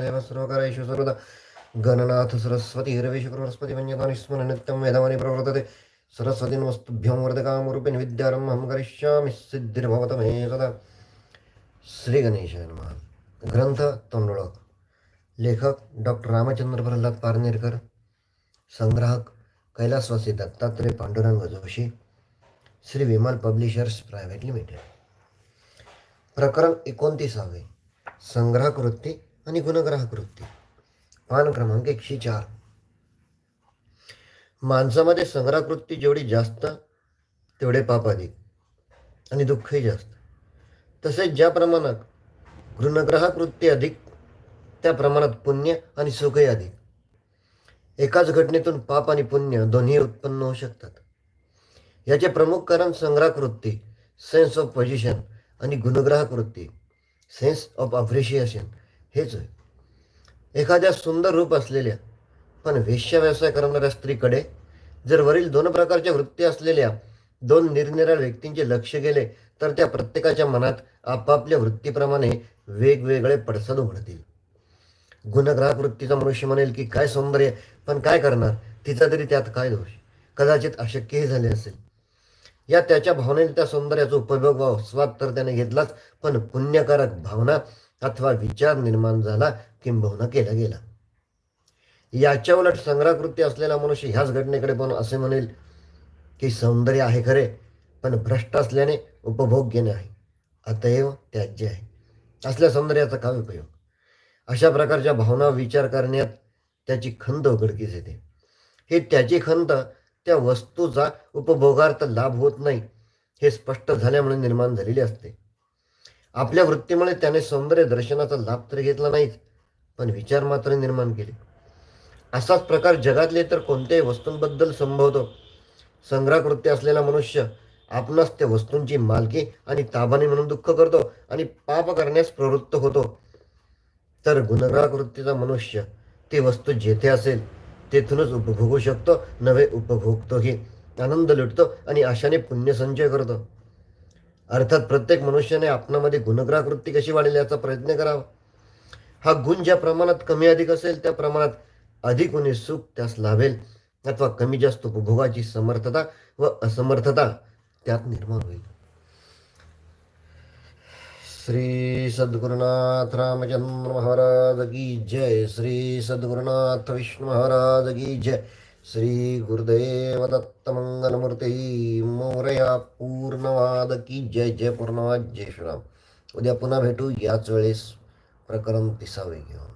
देव सर्वकारेषु सर्वदा गणनाथ सरस्वती हिरवेशु बृहस्पति वन्यतानि स्मरण नित्यं प्रवर्तते। सरस्वती नमस्तुभ्यं वर्धकामरूपेण विद्यारम्भं करिष्यामि सिद्धिर्भवत मे सदा। श्री गणेशाय नमः। ग्रंथ तोंडोळक लेखक डॉक्टर रामचंद्र प्रल्हाद पारनेरकर। संग्राहक कैलासवासी Dattatray Pandurang Joshi. Shri Vimal publishers private limited. प्रकरण एकोणतीसावे। संग्राहक वृत्ती आणि गुणग्राहक वृत्ती पान क्रमांक एकशे चार. माणसामध्ये संग्राहक वृत्ती जेवढी जास्त तेवढे पाप अधिक आणि दुःखही जास्त. तसेच ज्या प्रमाणात गुणग्राहक वृत्ती अधिक त्या प्रमाणात पुण्य आणि सुखही अधिक. एकाच घटनेतून पाप आणि पुण्य दोन्ही उत्पन्न होऊ शकतात. याचे प्रमुख कारण संग्राहक वृत्ती सेन्स ऑफ पोझिशन आणि गुणग्राहक वृत्ती सेन्स ऑफ अप्रिशिएशन हेच आहे. एखाद्या सुंदर रूप असलेल्या पण वेश्याव्यवसाय करणाऱ्या स्त्रीकडे जर वरील दोन प्रकारच्या वृत्ती असलेल्या दोन निरनिराळ्या व्यक्तींचे लक्ष गेले तर त्या प्रत्येकाच्या मनात आपापल्या वृत्तीप्रमाणे वेगवेगळे पडसाद उघडतील. गुणग्राहक वृत्तीचा मनुष्य म्हणेल की काय सौंदर्य पण काय करणार? तिचा तरी त्यात काय दोष? कदाचित अशक्यही झाले असेल. या त्याच्या भावनेने त्या सौंदर्याचा उपभोग व स्वाद तर त्याने घेतलाच पण पुण्यकारक भावना अथवा विचार निर्माण झाला किंबहुना केला गेला. याच्या उलट संग्रहकृती असलेला मनुष्य ह्याच घटनेकडे पण असे म्हणेल की सौंदर्य आहे खरे पण भ्रष्ट असल्याने उपभोग घेणे आहे अतएव त्याज्य आहे. असल्या सौंदर्याचा काय उपयोग? अशा प्रकारच्या भावना विचार करण्यात त्याची खंत उघडकीस येते. हे त्याची खंत त्या वस्तूचा उपभोगार्थ लाभ होत नाही हे स्पष्ट झाल्यामुळे निर्माण झालेले असते. आपल्या वृत्तीमुळे त्याने सौंदर्य दर्शनाचा लाभ तर घेतला नाहीच पण विचार मात्र निर्माण केले. असाच प्रकार जगातले तर कोणत्याही वस्तूंबद्दल संभवतो. संग्रहकृत्य असलेला मनुष्य आपणास त्या वस्तूंची मालकी आणि ताबानी म्हणून दुःख करतो आणि पाप करण्यास प्रवृत्त होतो. तर गुणग्राहकृत्तीचा मनुष्य ती वस्तू जेथे असेल तेथूनच उपभोगू शकतो नवे उपभोगतोही. आनंद लुटतो आणि आशाने पुण्यसंचय करतो. अर्थात प्रत्येक मनुष्याने आपणामध्ये गुणग्राहक वृत्ती कशी वाढेल याचा प्रयत्न करावा. हा गुण ज्या प्रमाणात कमी अधिक असेल त्या प्रमाणात अधिक उणे सुख त्यास लाभेल. अथवा कमी जास्त उपभोगाची समर्थता व असमर्थता त्यात निर्माण होईल. श्री सद्गुरुनाथ रामचंद्र महाराज की जय. श्री सद्गुरुनाथ विष्णू महाराज की जय. श्री गुरुदेव दत्त मंगलमूर्ती मोरया पूर्णवाद की जय जय पूर्णवाद जय श्रीराम. उद्या पुन्हा भेटू याच वेळेस प्रकरण तिसावे घेऊन.